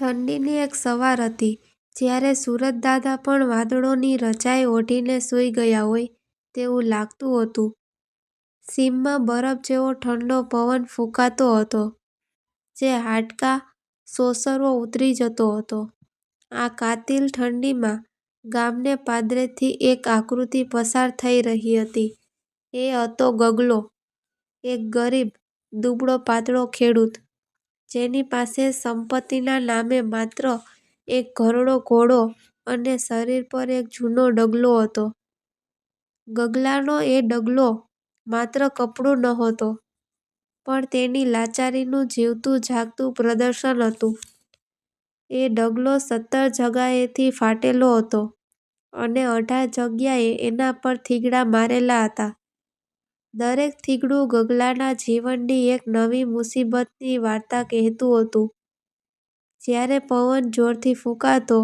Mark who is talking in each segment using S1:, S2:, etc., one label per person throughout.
S1: ઠંડીની એક સવાર હતી જ્યારે સુરત દાદા પણ વાદળોની રજાઈ ઓઢીને સૂઈ ગયા હોય તેવું લાગતું હતું. સીમમાં બરફ જેવો ઠંડો પવન ફૂંકાતો હતો જે હાડકા સોસરવો ઉતરી જતો હતો. આ કાતિલ ઠંડીમાં ગામને પાદરેથી એક આકૃતિ પસાર થઈ રહી હતી. એ હતો ગગલો, એક ગરીબ, દુબળો-પાતળો ખેડૂત, જેની પાસે સંપત્તિના નામે માત્ર એક ઘરડો ઘોડો અને શરીર પર એક જૂનો ડગલો હતો. ગગલાનો એ ડગલો માત્ર કપડું નહોતો, પણ તેની લાચારીનું જીવતું-જાગતું પ્રદર્શન હતું. એ ડગલો સત્તર જગાએથી ફાટેલો હતો અને અઢાર જગ્યાએ એના પર થીગડા મારેલા હતા. દરેક થીગડું ગગલાના જીવનની એક નવી મુસીબતની વાર્તા કહેતું હતું. જ્યારે પવન જોરથી ફૂંકાતો,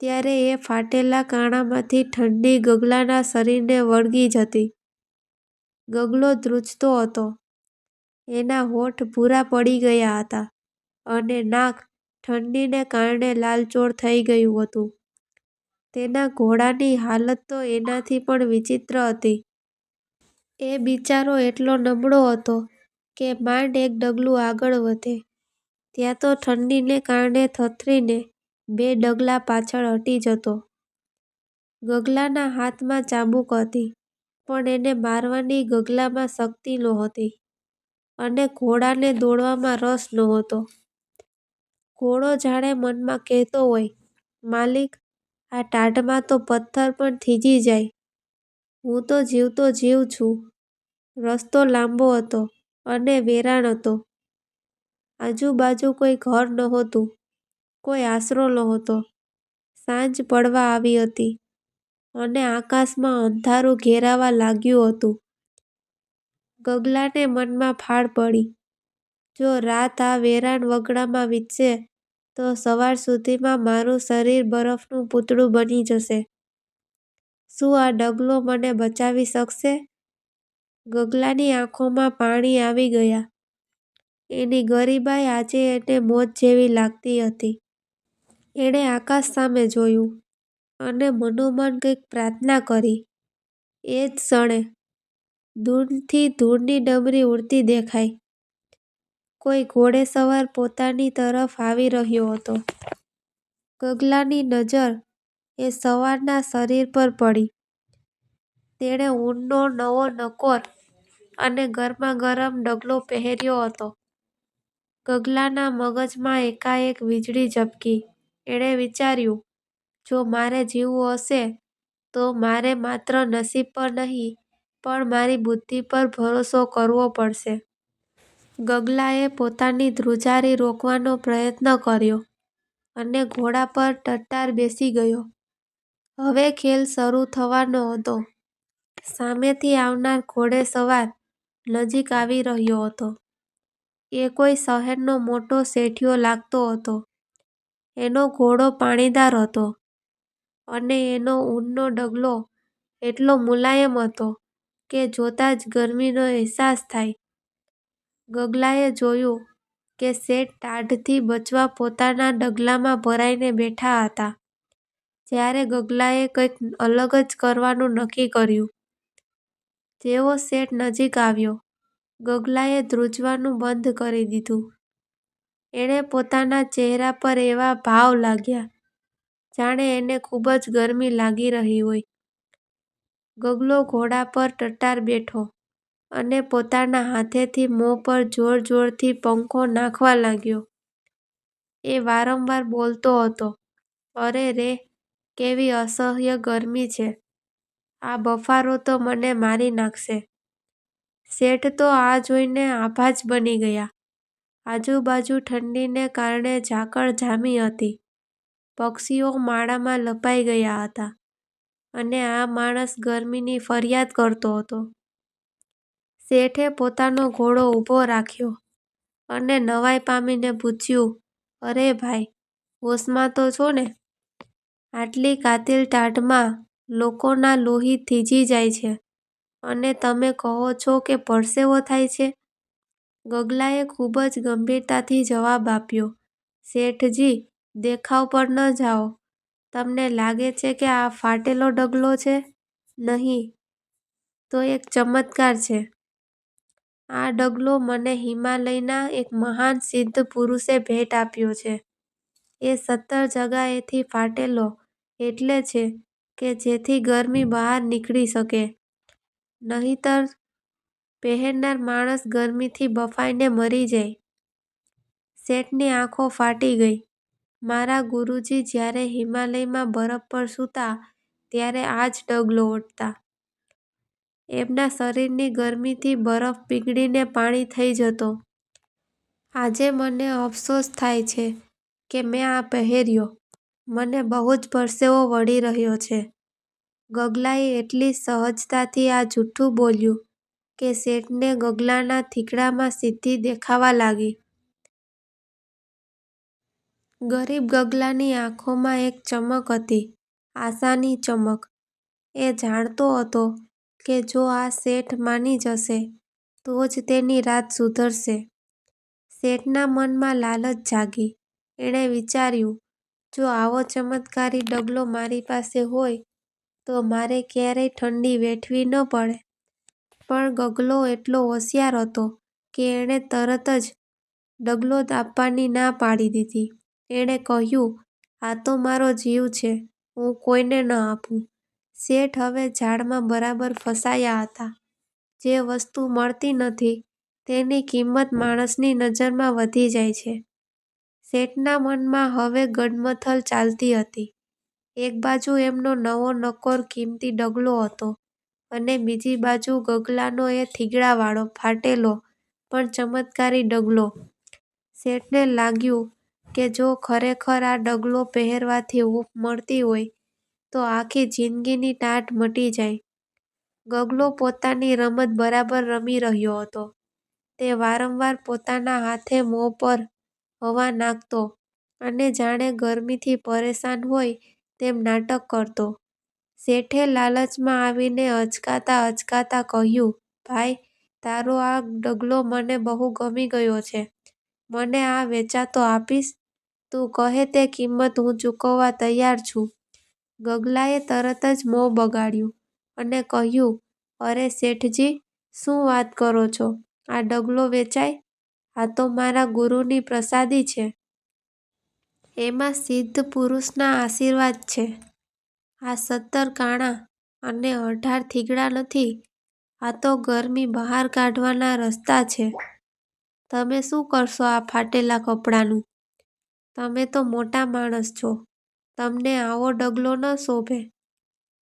S1: ત્યારે એ ફાટેલા કાણામાંથી ઠંડી ગગલાના શરીરને વળગી જતી. ગગલો ધ્રુજતો હતો, એના હોઠ ભૂરા પડી ગયા હતા અને નાક ઠંડીને કારણે લાલચોળ થઈ ગયું હતું. તેના ઘોડાની હાલત તો એનાથી પણ વિચિત્ર હતી. એ બિચારો એટલો નબળો હતો કે માંડ એક ડગલું આગળ વધે, ત્યાં તો ઠંડીને કારણે થથરીને બે ડગલા પાછળ હટી જતો. ગગલાના હાથમાં ચાબુક હતી, પણ એને મારવાની ગગલામાં શક્તિ નહોતી અને ઘોડાને દોડવામાં રસ નહોતો. ઘોડો જાણે મનમાં કહેતો હોય, "માલિક, આ ટાઢમાં તો પથ્થર પણ થીજી જાય. હું તો જીવતો જીવ છું." રસ્તો લાંબો હતો અને વેરાન હતો. આજુબાજુ કોઈ ઘર નહોતું, કોઈ આશરો નહોતો. સાંજ પડવા આવી હતી અને આકાશમાં અંધારું ઘેરાવા લાગ્યું હતું. ગગલાને મનમાં ફાળ પડી, "જો રાત આ વેરાન વગડામાં વીતશે તો સવાર સુધીમાં મારું શરીર બરફનું પૂતળું બની જશે. શું આ ડગલો મને બચાવી શકશે?" ગગલાની આંખોમાં પાણી આવી ગયા એની ગરીબાઈ આજે એને મોત જેવી લાગતી હતી. એણે આકાશ સામે જોયું અને મનોમન કંઈક પ્રાર્થના કરી. એ જ ક્ષણે દૂરથી ધૂળની ડમરી ઉડતી દેખાઈ. કોઈ ઘોડે સવાર પોતાની તરફ આવી રહ્યો હતો. ગગલાની નજર એ સવારના શરીર પર પડી. તેણે ઊનનો નવો નકોર અને ગરમાગરમ ડગલો પહેર્યો હતો. ગગલાના મગજમાં એકાએક વીજળી ઝબકી. એણે વિચાર્યું, "જો મારે જીવવું હશે તો મારે માત્ર નસીબ પર નહીં પણ મારી બુદ્ધિ પર ભરોસો કરવો પડશે." ગગલાએ પોતાની ધ્રુજારી રોકવાનો પ્રયત્ન કર્યો અને ઘોડા પર ટટ્ટાર બેસી ગયો. હવે ખેલ શરૂ થવાનો હતો. સામેથી આવનાર ઘોડે સવાર નજીક આવી રહ્યો હતો. એ કોઈ શહેરનો મોટો શેઠિયો લાગતો હતો. એનો ઘોડો પાણીદાર હતો અને એનો ઊનનો ડગલો એટલો મુલાયમ હતો કે જોતાં જ ગરમીનો અહેસાસ થાય. ગગલાએ જોયું કે શેઠ ટાઢથી બચવા પોતાના ડગલામાં ભરાઈને બેઠા હતા. ત્યારે ગગલાએ કંઈક અલગ જ કરવાનું નક્કી કર્યું. જેવો શેઠ નજીક આવ્યો, ગગલાએ ધ્રૂજવાનું બંધ કરી દીધું. એણે પોતાના ચહેરા પર એવા ભાવ લાગ્યા, જાણે એને ખૂબ જ ગરમી લાગી રહી હોય. ગગલો ઘોડા પર ટટ્ટાર બેઠો અને પોતાના હાથેથી મોં પર જોર-જોરથી પંખો નાખવા લાગ્યો. એ વારંવાર બોલતો હતો, "અરે રે, કેવી અસહ્ય ગરમી છે. આ બફારો તો મને મારી નાખશે." શેઠ તો આ જોઈને આભા જ બની ગયા. આજુબાજુ ઠંડીને કારણે ઝાકળ જામી હતી. પક્ષીઓ માળામાં લપાઈ ગયા હતા અને આ માણસ ગરમીની ફરિયાદ કરતો હતો. શેઠે પોતાનો ઘોડો ઊભો રાખ્યો અને નવાઈ પામીને પૂછ્યું, "અરે ભાઈ, હોશમાં તો છો ને? આટલી કાતિલ ટાઢમાં લોકોના લોહી થીજી જાય છે અને તમે કહો છો કે પરસેવો થાય છે?" ગગલાએ ખૂબ જ ગંભીરતાથી જવાબ આપ્યો, શેઠજી, દેખાવ પર ન જાઓ. તમને લાગે છે કે આ ફાટેલો ડગલો છે? નહીં, તો એક ચમત્કાર છે. આ ડગલો મને હિમાલયના એક મહાન સિદ્ધ પુરુષે ભેટ આપ્યો છે. એ સત્તર જગાએથી ફાટેલો એટલે છે કે જેથી ગરમી બહાર નીકળી શકે, નહીંતર પહેરનાર માણસ ગરમીથી બફાઈને મરી જાય. શેઠની આંખો ફાટી ગઈ. મારા ગુરુજી જ્યારે હિમાલયમાં બરફ પર સૂતા ત્યારે આ જ ડગલો ઓઢતા. એમના શરીરની ગરમીથી બરફ પીગળીને પાણી થઈ જતો. આજે મને અફસોસ થાય છે કે મેં આ પહેર્યો. મને બહુ જ પરસેવો વળી રહ્યો છે. ગગલાએ એટલી સહજતાથી આ જુઠ્ઠું બોલ્યું કે શેઠને ગગલાના થીંકડામાં સિદ્ધિ દેખાવા લાગી. ગરીબ ગગલાની આંખોમાં એક ચમક હતી, આશાની ચમક. એ જાણતો હતો કે જો આ શેઠ માની જશે તો જ તેની રાત સુધરશે. શેઠના મનમાં લાલચ જાગી. એણે વિચાર્યું, જો આવો ચમત્કારી ડગલો મારી પાસે હોય તો મારે ક્યારેય ઠંડી વેઠવી ન પડે. પણ ગગલો એટલો હોશિયાર હતો કે એણે તરત જ ડગલો આપવાની ના પાડી દીધી. એણે કહ્યું, આ તો મારો જીવ છે, હું કોઈને ન આપું. શેઠ હવે જાળમાં બરાબર ફસાયા હતા. જે વસ્તુ મળતી નથી તેની કિંમત માણસની નજરમાં વધી જાય છે. શેઠના મનમાં હવે ગડમથલ ચાલતી હતી. એક બાજુ એમનો નવો નકોર કિંમતી ડગલો હતો અને બીજી બાજુ ગગલાનો એ થીગડાવાળો, ફાટેલો પણ ચમત્કારી ડગલો. શેઠને લાગ્યું કે જો ખરેખર આ ડગલો પહેરવાથી હૂંફ મળતી હોય તો આખી જિંદગીની ટાટ મટી જાય. ગગલો પોતાની રમત બરાબર રમી રહ્યો હતો. તે વારંવાર પોતાના હાથે મોં પર હવા નાખતો અને જાણે ગરમીથી પરેશાન હોય તેમ નાટક કરતો. શેઠે લાલચમાં આવીને અચકાતા અચકાતા કહ્યું, ભાઈ, તારો આ ડગલો મને બહુ ગમી ગયો છે. મને આ વેચાતો આપીશ? તું કહે તે કિંમત હું ચૂકવવા તૈયાર છું. ગગલાએ તરત જ મોં બગાડ્યું અને કહ્યું, અરે શેઠજી, શું વાત કરો છો? આ ડગલો વેચાય? આ તો મારા ગુરુની પ્રસાદી છે. એમાં સિદ્ધ પુરુષના આશીર્વાદ છે. આ સત્તર કાણા અને અઢાર થીગડા નથી, આ તો ગરમી બહાર કાઢવાના રસ્તા છે. તમે શું કરશો આ ફાટેલા કપડાનું તમે તો મોટા માણસ છો, તમને આવો ડગલો ન શોભે.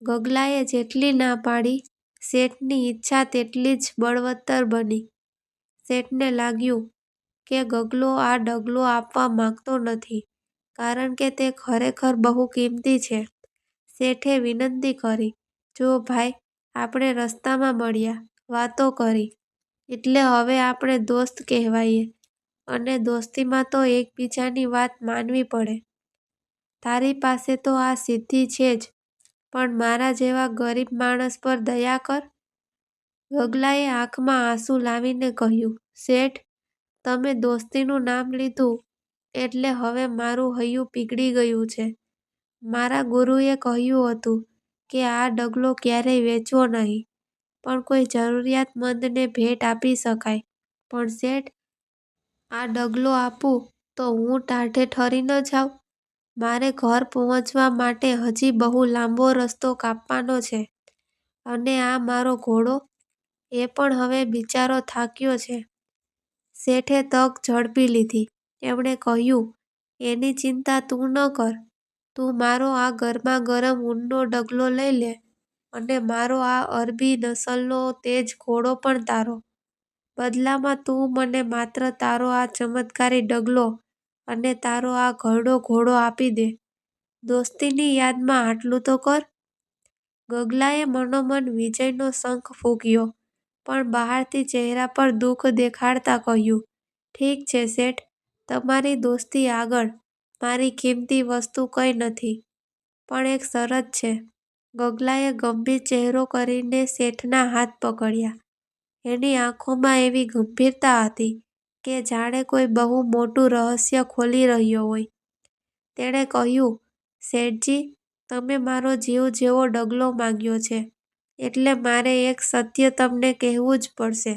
S1: ગગલાએ જેટલી ના પાડી, શેઠની ઈચ્છા તેટલી જ બળવત્તર બની. શેઠને લાગ્યું કે ગગલો આ ડગલો આપવા માંગતો નથી કારણ કે તે ખરેખર બહુ કિંમતી છે. શેઠે વિનંતી કરી, જો ભાઈ, આપણે રસ્તામાં મળ્યા, વાતો કરી, એટલે હવે આપણે દોસ્ત કહેવાઈએ અને દોસ્તીમાં તો એકબીજાની વાત માનવી પડે. તારી પાસે તો આ સિદ્ધિ છે જ પણ મારા જેવા ગરીબ માણસ પર દયા કર. ગગલાએ આંખમાં આંસુ લાવીને કહ્યું, શેઠ, તમે દોસ્તીનું નામ લીધું એટલે હવે મારું હૈયું પીગળી ગયું છે. મારા ગુરુએ કહ્યું હતું કે આ ડગલો ક્યારેય વેચવો નહીં, પણ કોઈ જરૂરિયાતમંદને ભેટ આપી શકાય. પણ શેઠ, આ ડગલો આપું તો હું ટાઢે ઠરી ન જાઉં? મારે ઘર પહોંચવા માટે હજી બહુ લાંબો રસ્તો કાપવાનો છે અને આ મારો ઘોડો, એ પણ હવે બિચારો થાક્યો છે. શેઠે તક ઝડપી લીધી. એમણે કહ્યું, એની ચિંતા તું ન કર. તું મારો આ ગરમાગરમ ઊનનો ડગલો લઈ લે અને મારો આ અરબી નસલનો તેજ ઘોડો પણ તારો. બદલામાં તું મને માત્ર તારો આ ચમત્કારી ડગલો અને તારો આ ઘરડો ઘોડો આપી દે. દોસ્તીની યાદમાં આટલું તો કર. ગગલાએ મનોમન વિજયનો શંખ ફૂંક્યો પણ બહારથી ચહેરા પર દુઃખ દેખાડતા કહ્યું, ઠીક છે શેઠ, તમારી દોસ્તી આગળ, મારી કિંમતી વસ્તુ કંઈ નથી. પણ એક શરત છે. ગગલાએ ગંભીર ચહેરો કરીને શેઠના હાથ પકડ્યા. એની આંખોમાં એવી ગંભીરતા હતી કે જાણે કોઈ બહુ મોટું રહસ્ય ખોલી રહ્યો હોય. તેણે કહ્યું, શેઠજી, તમે મારો જીવ જેવો ડગલો માંગ્યો છે એટલે મારે એક સત્ય તમને કહેવું જ પડશે.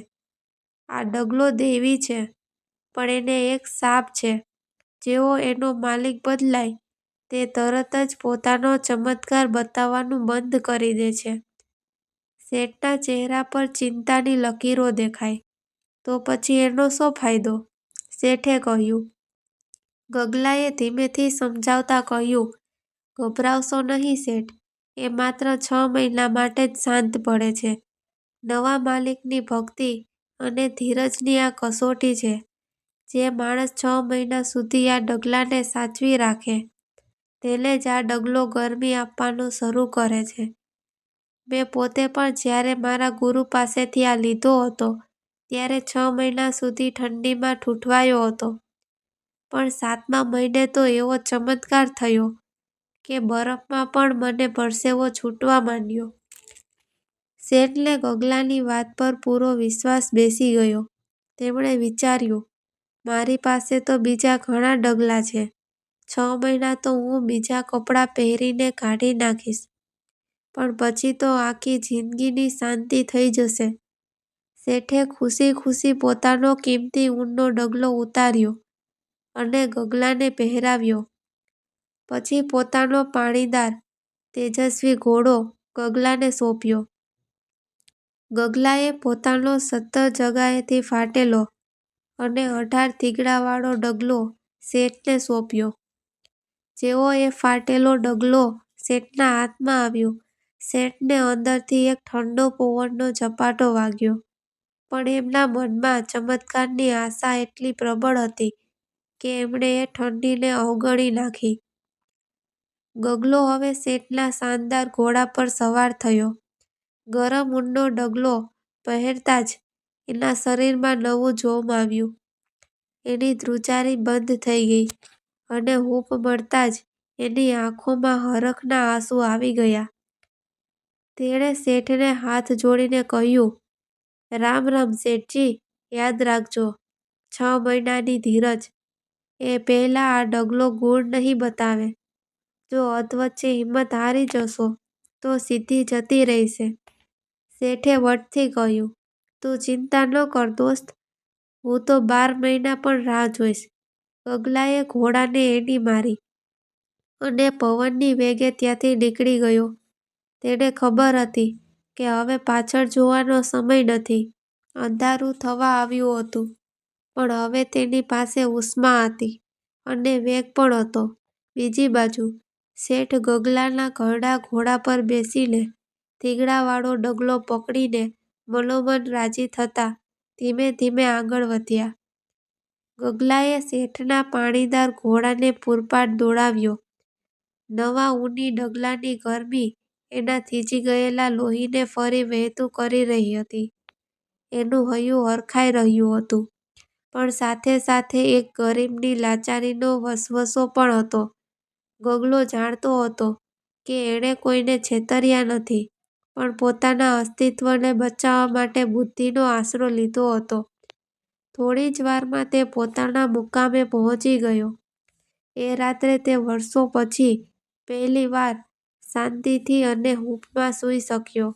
S1: આ ડગલો દૈવી છે, પણ એને એક શાપ છે. જેવો એનો માલિક બદલાય તે તરત જ પોતાનો ચમત્કાર બતાવવાનું બંધ કરી દે છે. શેઠના ચહેરા પર ચિંતાની લકીરો દેખાય તો પછી એનો શો ફાયદો? શેઠે કહ્યું. ગગલાએ ધીમેથી સમજાવતા કહ્યું, ગભરાવશો નહીં શેઠ, એ માત્ર છ મહિના માટે જ શાંત પડે છે. નવા માલિકની ભક્તિ અને ધીરજની આ કસોટી છે. જે માણસ છ મહિના સુધી આ ડગલાને સાચવી રાખે, તેને જ આ ડગલો ગરમી આપવાનું શરૂ કરે છે. મેં પોતે પણ જ્યારે મારા ગુરુ પાસેથી આ લીધો હતો ત્યારે છ મહિના સુધી ઠંડીમાં ઠૂઠવાયો હતો. પણ સાતમા મહિને તો એવો ચમત્કાર થયો કે બરફમાં પણ મને પરસેવો છૂટવા માંડ્યો. શેઠને ગગલાની વાત પર પૂરો વિશ્વાસ બેસી ગયો. તેમણે વિચાર્યું, મારી પાસે તો બીજા ઘણા ડગલા છે. છ મહિના તો હું બીજા કપડાં પહેરીને કાઢી નાખીશ. પણ પછી તો આખી જિંદગીની શાંતિ થઈ જશે. શેઠે ખુશી ખુશી પોતાનો કિંમતી ઊનનો ડગલો ઉતાર્યો અને ગગલાને પહેરાવ્યો. પછી પોતાનો પાણીદાર, તેજસ્વી ઘોડો ગગલાને સોંપ્યો. ગગલાએ પોતાનો સત્તર જગાએથી ફાટેલો અને અઢાર થીગડાવાળો ડગલો શેઠને સોંપ્યો. જેવો એ ફાટેલો ડગલો શેઠના હાથમાં આવ્યો શેઠને અંદરથી એક ઠંડો પવનનો ઝપાટો વાગ્યો. પણ એમના મનમાં ચમત્કારની આશા એટલી પ્રબળ હતી કે એમણે એ ઠંડીને અવગણી નાખી. ગગલો હવે શેઠના શાનદાર ઘોડા પર સવાર થયો. ગરમ ઊનનો ડગલો પહેરતાં જ એના શરીરમાં નવું જોમ આવ્યું. એની ધ્રુજારી બંધ થઈ ગઈ અને હૂંફ મળતાં જ એની આંખોમાં હરખના આંસુ આવી ગયા. તેણે શેઠને હાથ જોડીને કહ્યું, રામ રામ શેઠજી, યાદ રાખજો, છ મહિનાની ધીરજ. એ પહેલાં આ ડગલો ગુણ નહીં બતાવે. જો અધવચ્ચે હિંમત હારી જશો તો સિદ્ધિ જતી રહેશે. શેઠે વટથી કહ્યું, તું ચિંતા ન કર દોસ્ત, હું તો બાર મહિના પણ રાહ જોઈશ. ગગલાએ ઘોડાને એની મારી અને પવનની વેગે ત્યાંથી નીકળી ગયો. તેને ખબર હતી કે હવે પાછળ જોવાનો સમય નથી. અંધારું થવા આવ્યું હતું, પણ હવે તેની પાસે ઉષ્મા હતી અને વેગ પણ હતો. બીજી બાજુ, શેઠ ગગલાના ઘરડા ઘોડા પર બેસીને થીગડાવાળો ડગલો પકડીને મનોમન રાજી થતા ધીમે ધીમે આગળ વધ્યા. ગગલાએ શેઠના પાણીદાર ઘોડાને પૂરપાટ દોડાવ્યો. નવા ઊની ડગલાની ગરમી એના થીજી ગયેલા લોહીને ફરી વહેતું કરી રહી હતી. એનું હૈયું હરખાઈ રહ્યું હતું, પણ સાથે સાથે એક ગરીબની લાચારીનો વસવસો પણ હતો. ગગલો જાણતો હતો કે એણે કોઈને છેતર્યા નથી, પણ પોતાના અસ્તિત્વને બચાવવા માટે બુદ્ધિનો આશરો લીધો હતો. થોડી જ વારમાં તે પોતાના મુકામે પહોંચી ગયો. એ રાત્રે તે વર્ષો પછી પહેલી વાર શાંતિથી અને હૂંફમાં સૂઈ શક્યો.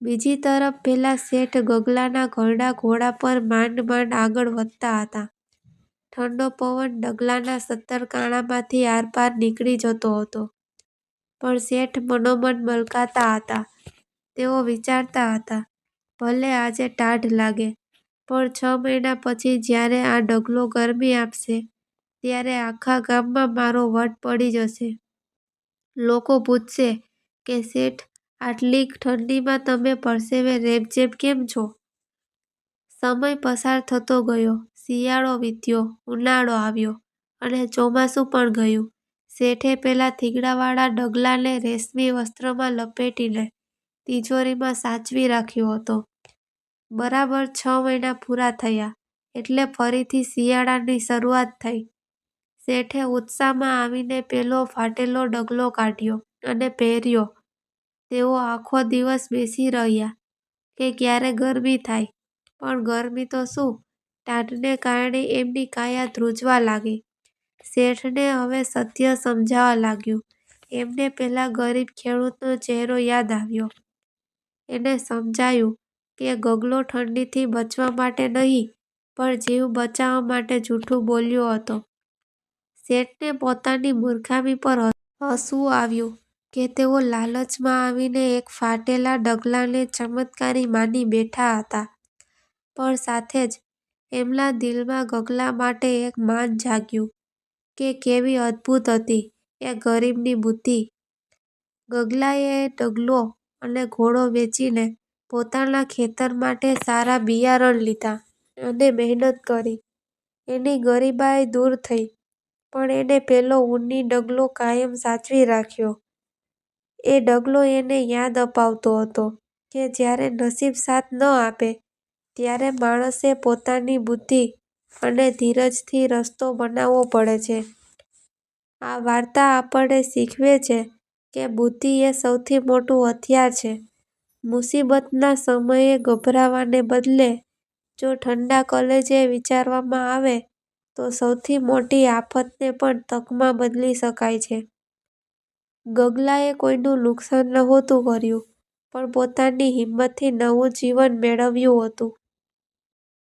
S1: બીજી તરફ પેલા શેઠ ગગલાના ઘરડા ઘોડા પર માંડ માંડ આગળ વધતા હતા. ઠંડો પવન ડગલાના સત્તરકાણામાંથી આરપાર નીકળી જતો હતો. પણ શેઠ મનોમન મલકાતા હતા. તેઓ વિચારતા હતા, ભલે આજે ટાઢ લાગે, પણ છ મહિના પછી જ્યારે આ ડગલો ગરમી આપશે ત્યારે આખા ગામમાં મારો વટ પડી જશે. લોકો પૂછશે કે શેઠ આટલી ઠંડીમાં તમે પરસેવે રેબઝેબ કેમ છો? સમય પસાર થતો ગયો. શિયાળો વીત્યો, ઉનાળો આવ્યો અને ચોમાસું પણ ગયું. શેઠે પેલા થીગડાવાળા ડગલાને રેશમી વસ્ત્રમાં લપેટીને તિજોરીમાં સાચવી રાખ્યો હતો. બરાબર છ મહિના પૂરા થયા એટલે ફરીથી શિયાળાની શરૂઆત થઈ. શેઠે ઉત્સાહમાં આવીને પેલો ફાટેલો ડગલો કાઢ્યો અને પહેર્યો. તેઓ આખો દિવસ બેસી રહ્યા કે ક્યારે ગરમી થાય. પણ ગરમી તો શું, ટાઢને કારણે એમની કાયા ધ્રુજવા લાગી. શેઠને હવે સત્ય સમજાવા લાગ્યું. એમને પેલા ગરીબ ખેડૂતનો ચહેરો યાદ આવ્યો. એને સમજાયું કે ગગલો ઠંડીથી બચવા માટે નહીં, પણ જીવ બચાવવા માટે જૂઠું બોલ્યો હતો. શેઠને પોતાની મૂર્ખામી પર હસવું આવ્યું કે તેઓ લાલચમાં આવીને એક ફાટેલા ડગલાને ચમત્કારી માની બેઠા હતા. પણ સાથે જ એમના દિલમાં ગગલા માટે એક માન જાગ્યું કે કેવી અદભુત હતી એ ગરીબની બુદ્ધિ! ગગલાએ ડગલો અને ઘોડો વેચીને પોતાના ખેતર માટે સારા બિયારણ લીધા અને મહેનત કરી. એની ગરીબાઈ દૂર થઈ. પણ એણે પેલો ઊની ડગલો કાયમ સાચવી રાખ્યો. એ ડગલો એને યાદ અપાવતો હતો કે જ્યારે નસીબ સાથ ન આપે ત્યારે માણસે પોતાની બુદ્ધિ અને ધીરજથી રસ્તો બનાવવો પડે છે. આ વાર્તા આપણને શીખવે છે કે બુદ્ધિ એ સૌથી મોટું હથિયાર છે. મુસીબતના સમયે ગભરાવાને બદલે જો ઠંડા કલેજે વિચારવામાં આવે તો સૌથી મોટી આફતને પણ તકમાં બદલી શકાય છે. ગગલાએ કોઈનું નુકસાન નહોતું કર્યું, પણ પોતાની હિંમતથી નવું જીવન મેળવ્યું હતું.